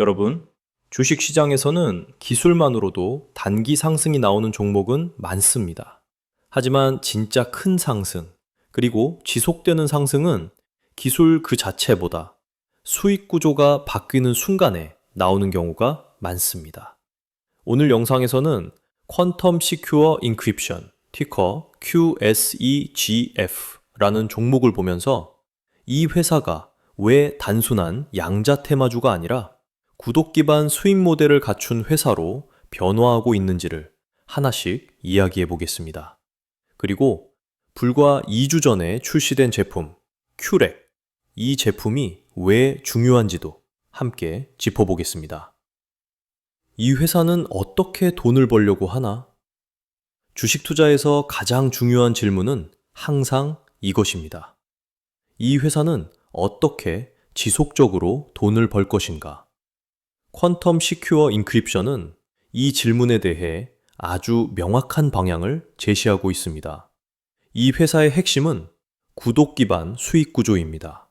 여러분, 주식 시장에서는 기술만으로도 단기 상승이 나오는 종목은 많습니다. 하지만 진짜 큰 상승, 그리고 지속되는 상승은 기술 그 자체보다 수익 구조가 바뀌는 순간에 나오는 경우가 많습니다. 오늘 영상에서는 퀀텀 시큐어 인크립션, 티커 QSEGF라는 종목을 보면서 이 회사가 왜 단순한 양자 테마주가 아니라 구독 기반 수익 모델을 갖춘 회사로 변화하고 있는지를 하나씩 이야기해 보겠습니다. 그리고 불과 2주 전에 출시된 제품 큐렉 이 제품이 왜 중요한지도 함께 짚어보겠습니다. 이 회사는 어떻게 돈을 벌려고 하나? 주식 투자에서 가장 중요한 질문은 항상 이것입니다. 이 회사는 어떻게 지속적으로 돈을 벌 것인가? 퀀텀 시큐어 인크립션은 이 질문에 대해 아주 명확한 방향을 제시하고 있습니다. 이 회사의 핵심은 구독 기반 수익 구조입니다.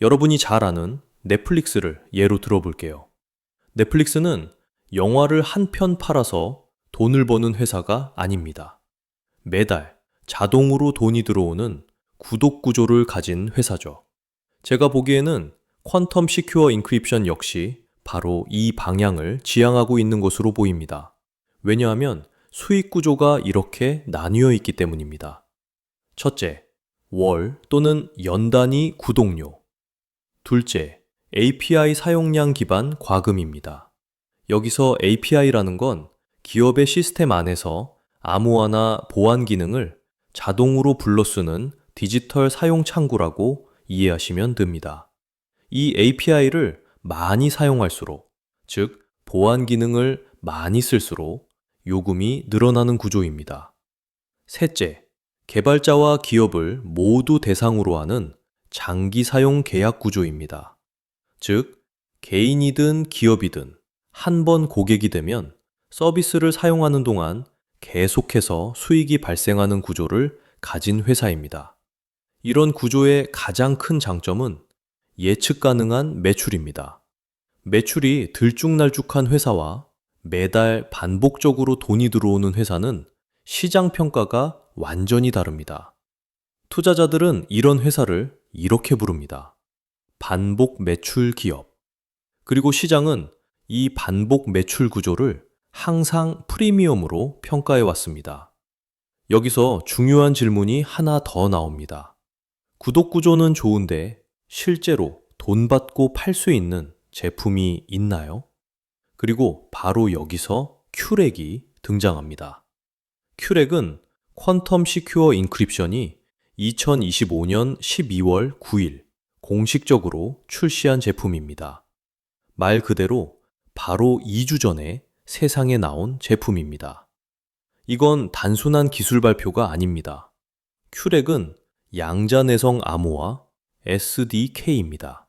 여러분이 잘 아는 넷플릭스를 예로 들어볼게요. 넷플릭스는 영화를 한 편 팔아서 돈을 버는 회사가 아닙니다. 매달 자동으로 돈이 들어오는 구독 구조를 가진 회사죠. 제가 보기에는 퀀텀 시큐어 인크립션 역시 바로 이 방향을 지향하고 있는 것으로 보입니다. 왜냐하면 수익 구조가 이렇게 나뉘어 있기 때문입니다. 첫째, 월 또는 연 단위 구독료. 둘째, API 사용량 기반 과금입니다. 여기서 API라는 건 기업의 시스템 안에서 암호화나 보안 기능을 자동으로 불러 쓰는 디지털 사용 창구라고 이해하시면 됩니다. 이 API를 많이 사용할수록, 즉, 보안 기능을 많이 쓸수록 요금이 늘어나는 구조입니다. 셋째, 개발자와 기업을 모두 대상으로 하는 장기 사용 계약 구조입니다. 즉, 개인이든 기업이든 한 번 고객이 되면 서비스를 사용하는 동안 계속해서 수익이 발생하는 구조를 가진 회사입니다. 이런 구조의 가장 큰 장점은 예측 가능한 매출입니다. 매출이 들쭉날쭉한 회사와 매달 반복적으로 돈이 들어오는 회사는 시장 평가가 완전히 다릅니다. 투자자들은 이런 회사를 이렇게 부릅니다. 반복 매출 기업. 그리고 시장은 이 반복 매출 구조를 항상 프리미엄으로 평가해 왔습니다. 여기서 중요한 질문이 하나 더 나옵니다. 구독 구조는 좋은데 실제로 돈 받고 팔 수 있는 제품이 있나요? 그리고 바로 여기서 큐렉이 등장합니다. 큐렉은 퀀텀 시큐어 인크립션이 2025년 12월 9일 공식적으로 출시한 제품입니다. 말 그대로 바로 2주 전에 세상에 나온 제품입니다. 이건 단순한 기술 발표가 아닙니다. 큐렉은 양자 내성 암호화 SDK입니다.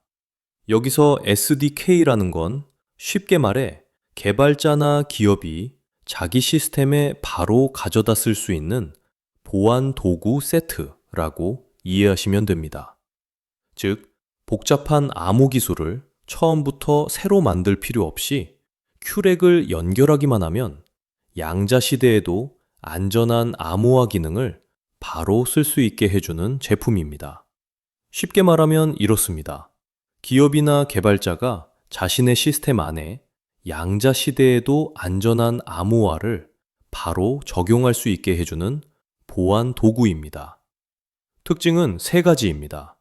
여기서 SDK라는 건 쉽게 말해 개발자나 기업이 자기 시스템에 바로 가져다 쓸 수 있는 보안 도구 세트라고 이해하시면 됩니다. 즉, 복잡한 암호 기술을 처음부터 새로 만들 필요 없이 큐렉을 연결하기만 하면 양자 시대에도 안전한 암호화 기능을 바로 쓸 수 있게 해주는 제품입니다. 쉽게 말하면 이렇습니다. 기업이나 개발자가 자신의 시스템 안에 양자 시대에도 안전한 암호화를 바로 적용할 수 있게 해주는 보안 도구입니다. 특징은 세 가지입니다.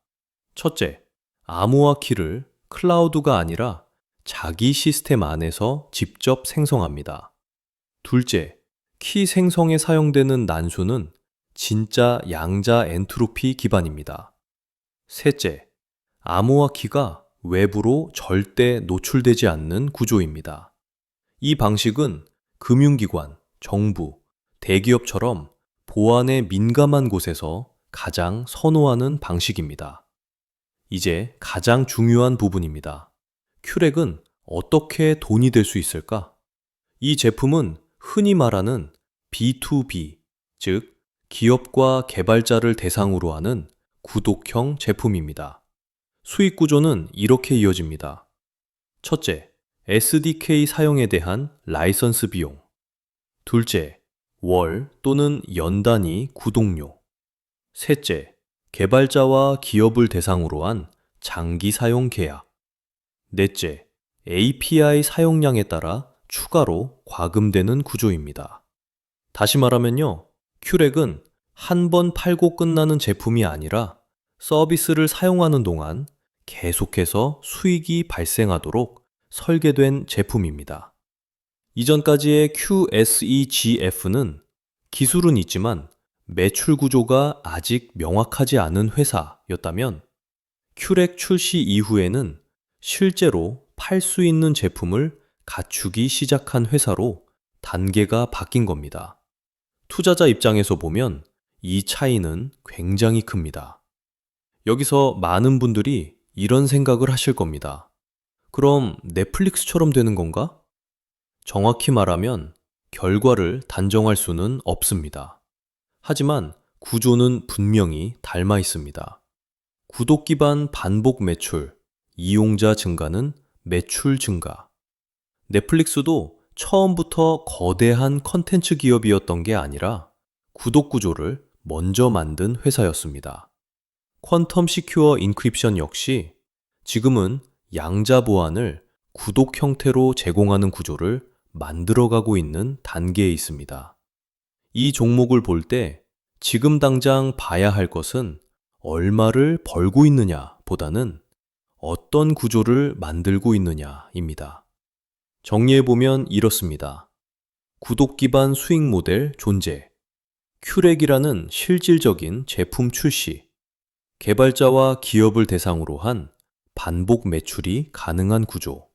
첫째, 암호화 키를 클라우드가 아니라 자기 시스템 안에서 직접 생성합니다. 둘째, 키 생성에 사용되는 난수는 진짜 양자 엔트로피 기반입니다. 셋째, 암호화 키가 외부로 절대 노출되지 않는 구조입니다. 이 방식은 금융기관, 정부, 대기업처럼 보안에 민감한 곳에서 가장 선호하는 방식입니다. 이제 가장 중요한 부분입니다. 큐렉은 어떻게 돈이 될 수 있을까? 이 제품은 흔히 말하는 B2B, 즉, 기업과 개발자를 대상으로 하는 구독형 제품입니다. 수익 구조는 이렇게 이어집니다. 첫째, SDK 사용에 대한 라이선스 비용. 둘째, 월 또는 연 단위 구독료. 셋째, 개발자와 기업을 대상으로 한 장기 사용 계약. 넷째, API 사용량에 따라 추가로 과금되는 구조입니다. 다시 말하면요, 큐렉은 한 번 팔고 끝나는 제품이 아니라 서비스를 사용하는 동안 계속해서 수익이 발생하도록 설계된 제품입니다. 이전까지의 QSEGF는 기술은 있지만 매출 구조가 아직 명확하지 않은 회사였다면 큐렉 출시 이후에는 실제로 팔 수 있는 제품을 갖추기 시작한 회사로 단계가 바뀐 겁니다. 투자자 입장에서 보면 이 차이는 굉장히 큽니다. 여기서 많은 분들이 이런 생각을 하실 겁니다. 그럼 넷플릭스처럼 되는 건가? 정확히 말하면 결과를 단정할 수는 없습니다. 하지만 구조는 분명히 닮아 있습니다. 구독 기반 반복 매출, 이용자 증가는 매출 증가. 넷플릭스도 처음부터 거대한 컨텐츠 기업이었던 게 아니라 구독 구조를 먼저 만든 회사였습니다. 퀀텀 시큐어 인크립션 역시 지금은 양자 보안을 구독 형태로 제공하는 구조를 만들어가고 있는 단계에 있습니다. 이 종목을 볼 때 지금 당장 봐야 할 것은 얼마를 벌고 있느냐 보다는 어떤 구조를 만들고 있느냐입니다. 정리해보면 이렇습니다. 구독 기반 수익 모델 존재, 큐렉이라는 실질적인 제품 출시, 개발자와 기업을 대상으로 한 반복 매출이 가능한 구조.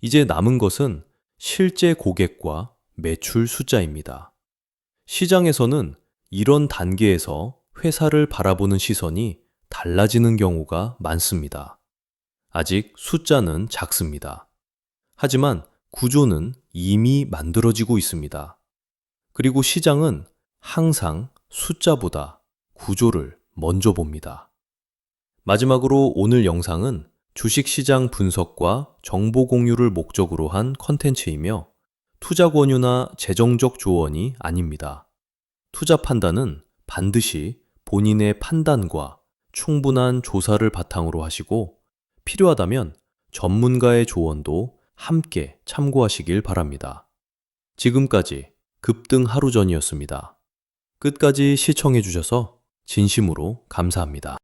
이제 남은 것은 실제 고객과 매출 숫자입니다. 시장에서는 이런 단계에서 회사를 바라보는 시선이 달라지는 경우가 많습니다. 아직 숫자는 작습니다. 하지만 구조는 이미 만들어지고 있습니다. 그리고 시장은 항상 숫자보다 구조를 먼저 봅니다. 마지막으로 오늘 영상은 주식시장 분석과 정보 공유를 목적으로 한 컨텐츠이며 투자 권유나 재정적 조언이 아닙니다. 투자 판단은 반드시 본인의 판단과 충분한 조사를 바탕으로 하시고 필요하다면 전문가의 조언도 함께 참고하시길 바랍니다. 지금까지 급등 하루 전이었습니다. 끝까지 시청해 주셔서 진심으로 감사합니다.